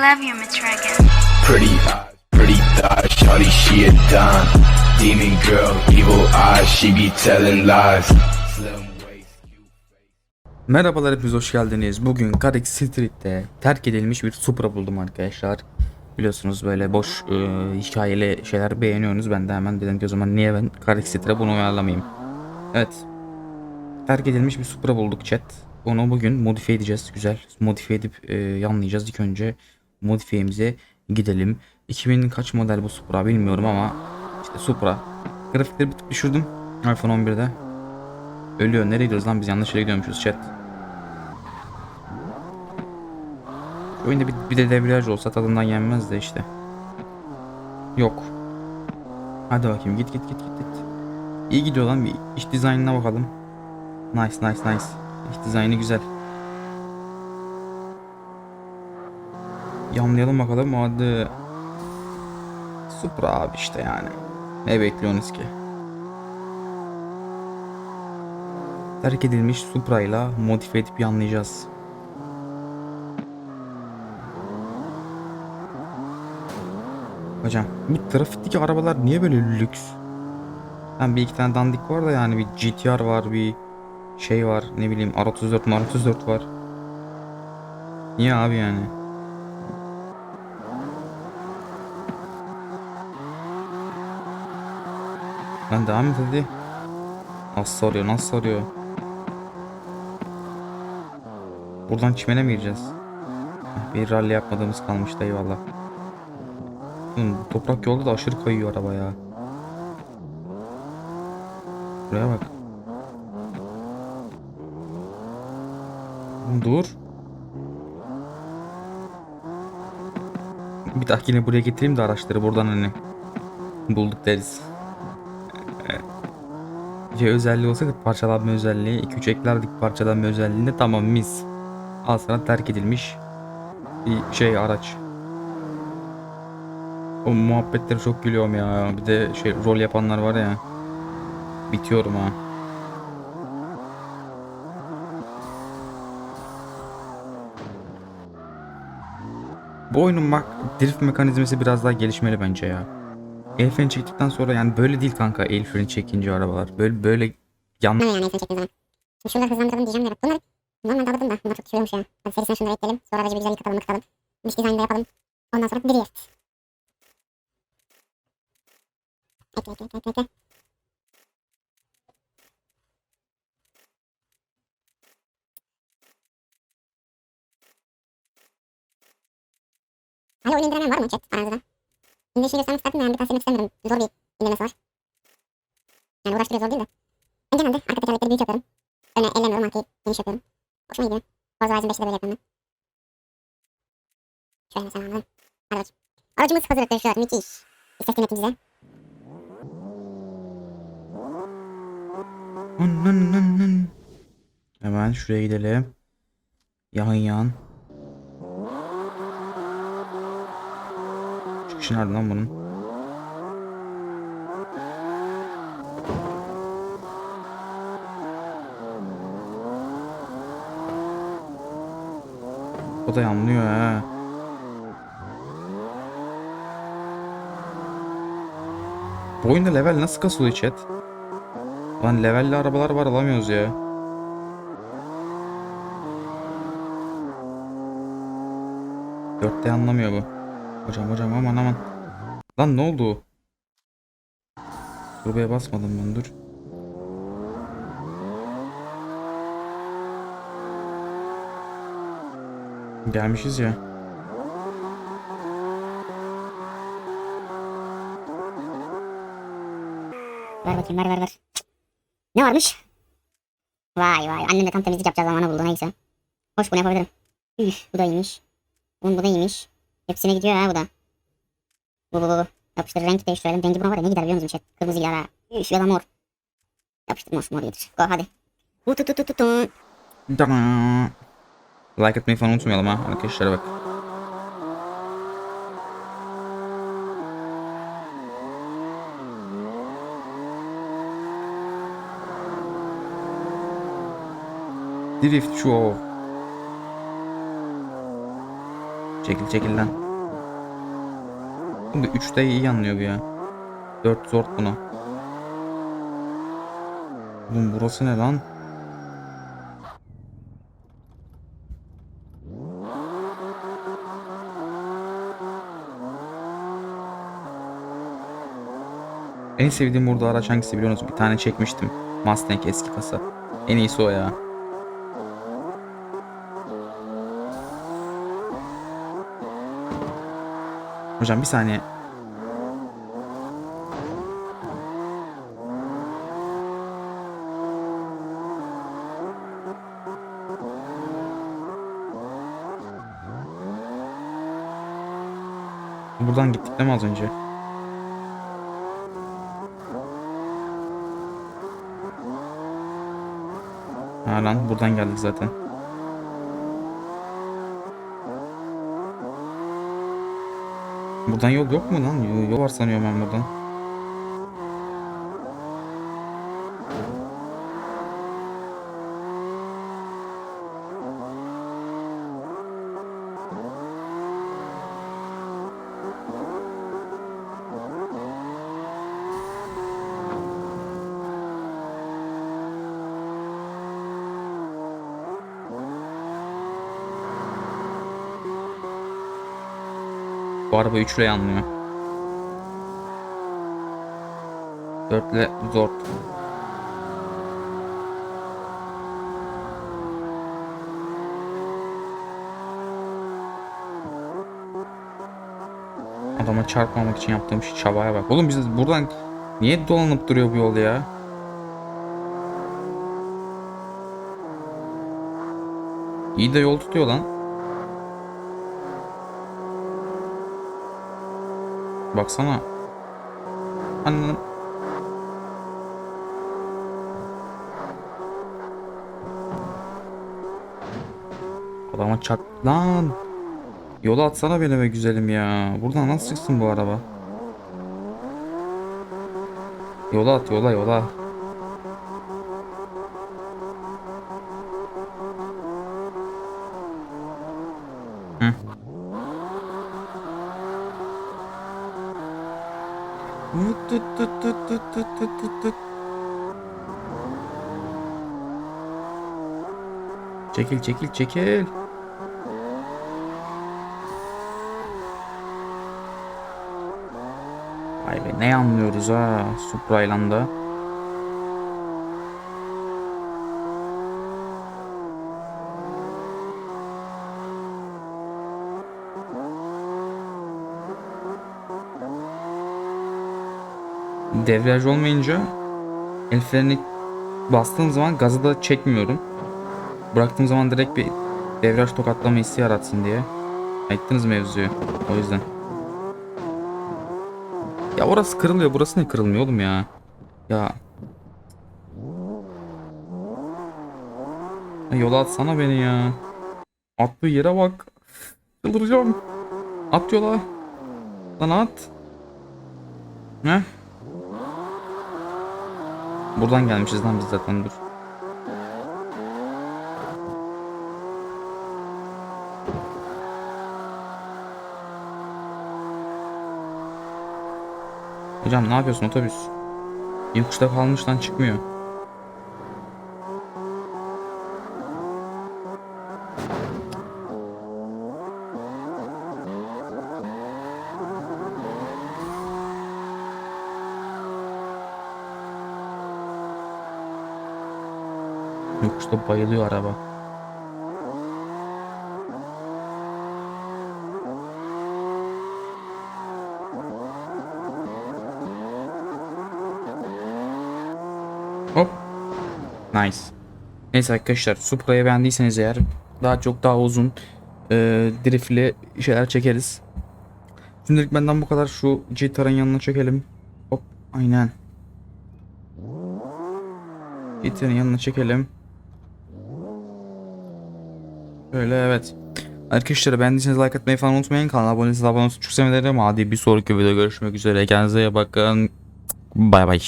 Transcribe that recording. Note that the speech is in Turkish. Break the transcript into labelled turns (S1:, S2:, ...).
S1: love you, Miss Reagan.
S2: Pretty eyes, pretty thighs, shawty she a dime. Demon girl, evil eyes, she be telling lies.
S3: Merhabalar hepiniz hoş geldiniz. Bugün Carrick Street'te terk edilmiş bir Supra buldum arkadaşlar. Biliyorsunuz böyle boş e, hikayeli şeyler beğeniyorsunuz. Ben de hemen dedim ki o zaman niye ben Carrick Street'e bunu uyarlamayayım. Evet. Terk edilmiş bir Supra bulduk chat. Onu bugün modifiye edeceğiz. Güzel. Modifiye edip e, yanlayacağız. İlk önce modifiyemize gidelim. 2000 kaç model bu Supra bilmiyorum ama işte Supra. Grafikleri bir tık düşürdüm. iPhone 11'de. Ölüyor. Nereye gidiyoruz lan biz yanlış yere gidiyormuşuz chat. Oyunda bir, bir de debriyaj olsa tadından yenmez de işte. Yok. Hadi bakayım git git git git git. İyi gidiyor lan bir iç dizaynına bakalım. Nice nice nice. İç dizaynı güzel. Yanlayalım bakalım hadi. Supra abi işte yani. Ne bekliyorsunuz ki? Terk edilmiş Supra ile modifiye edip yanlayacağız. Hocam bu trafikteki arabalar niye böyle lüks? Ben bir iki tane dandik var da yani bir GTR var bir şey var ne bileyim R34 R34 var. Niye abi yani? Lan devam et hadi. Nasıl soruyor nasıl soruyor? Buradan çimene mi gireceğiz? Bir rally yapmadığımız kalmıştı eyvallah. Oğlum, toprak yolda da aşırı kayıyor araba ya. Buraya bak. Dur. Bir dahakine buraya getireyim de araçları buradan hani bulduk deriz. Şey özelliği olsa parçalanma özelliği 2-3 eklerdik parçalanma özelliğinde tamam mis. Al sana terk edilmiş bir şey araç. O muhabbetleri çok gülüyorum ya. Bir de şey rol yapanlar var ya. Bitiyorum ha. Bu oyunun bak drift mekanizması biraz daha gelişmeli bence ya. El freni çektikten sonra yani böyle değil kanka el freni çekince arabalar. Böyle böyle yan
S4: Ne yani neyse çektiğin zaman. Şimdi hızlandıralım diyeceğim de. Bunları normalde alırdım da bunlar çok sürüyormuş ya. Hadi serisine şunları ekleyelim. Sonra aracı bir güzel yıkatalım yıkatalım. Dış dizaynda yapalım. Ondan sonra drift. Ekle ekle ekle ekle. ekle. Hala indiremeyen var mı chat aranızda? İndirişini göstermek isterdim de yani bir tavsiye istemiyorum. Zor bir indirmesi var. Yani uğraştırıyor zor değil de. Ben genelde arka tekerlekleri büyük yapıyorum. Öne ellemiyorum arkayı geniş yapıyorum. Hoşuma gidiyor. Horizon 5'te de böyle yapıyorum ben. Şöyle mesela anladım. Hadi bakayım. Aracımız hazır arkadaşlar. Müthiş. Bir teslim ettim size.
S3: Hemen şuraya gidelim. Yan yan. Çıkışı nerede lan bunun? O da yanlıyor ha. Bu oyunda level nasıl kasılıyor chat? Lan levelli arabalar var alamıyoruz ya. Dörtte anlamıyor bu. Hocam hocam aman aman. Lan ne oldu? Turbaya basmadım ben dur. Gelmişiz ya.
S4: Ver bakayım ver ver ver. Ne varmış? Vay vay annemle tam temizlik yapacağız zamanı buldu neyse. Hoş bunu yapabilirim. Üf bu da iyiymiş. Oğlum bu da iyiymiş. Hepsine gidiyor ha bu da. Bu bu bu. Yapıştır renk değiştirelim. Rengi buna var ya ne gider biliyor musun chat? Kırmızı gider ha. Üf ya da mor. Yapıştır mor mor getir. Go hadi. Bu tu tu tu tu tu.
S3: Like atmayı falan unutmayalım ha arkadaşlar bak. Drift Show. Çekil çekil lan. Şimdi 3'te iyi anlıyor bu ya. 4 zor bunu. Oğlum burası ne lan? En sevdiğim burada araç hangisi biliyor musunuz? Bir tane çekmiştim. Mustang eski kasa. En iyisi o ya. Hocam bir saniye. Buradan gittik değil mi az önce? Ha lan buradan geldik zaten. Buradan yol yok mu lan? Yol, var sanıyorum ben buradan. Bu araba üçle yanmıyor. Dörtle zor. Adama çarpmamak için yaptığım şey çabaya bak. Oğlum biz buradan niye dolanıp duruyor bu yol ya? İyi de yol tutuyor lan. Baksana. Anladın. Adama çat lan. Yola atsana beni be güzelim ya. Buradan nasıl çıksın bu araba? Yola at yola yola. Tut tut tut tut tut tut tut tut. Çekil çekil çekil. Vay be ne anlıyoruz ha Supra'yla Devriyaj olmayınca el freni bastığım zaman gazı da çekmiyorum. Bıraktığım zaman direkt bir devriyaj tokatlama hissi yaratsın diye. Ayıktınız mevzuyu. O yüzden. Ya orası kırılıyor. Burası ne kırılmıyor oğlum ya? Ya. Ya yola atsana beni ya. Attığı yere bak. Çıldıracağım. At yola. Lan at. Ne? Buradan gelmişiz lan biz zaten dur. Hocam ne yapıyorsun otobüs? Yokuşta kalmış lan çıkmıyor. Yokuşta bayılıyor araba. Hop. Nice. Neyse arkadaşlar Supra'yı beğendiyseniz eğer daha çok daha uzun e, driftli şeyler çekeriz. Şimdilik benden bu kadar. Şu GTR'ın yanına çekelim. Hop aynen. GTR'ın yanına çekelim. Böyle evet. Arkadaşlar beğendiyseniz like atmayı falan unutmayın. Kanala abone değilseniz abone olmayı çok sevinirim. Hadi bir sonraki videoda görüşmek üzere. Kendinize iyi bakın. Bay bay.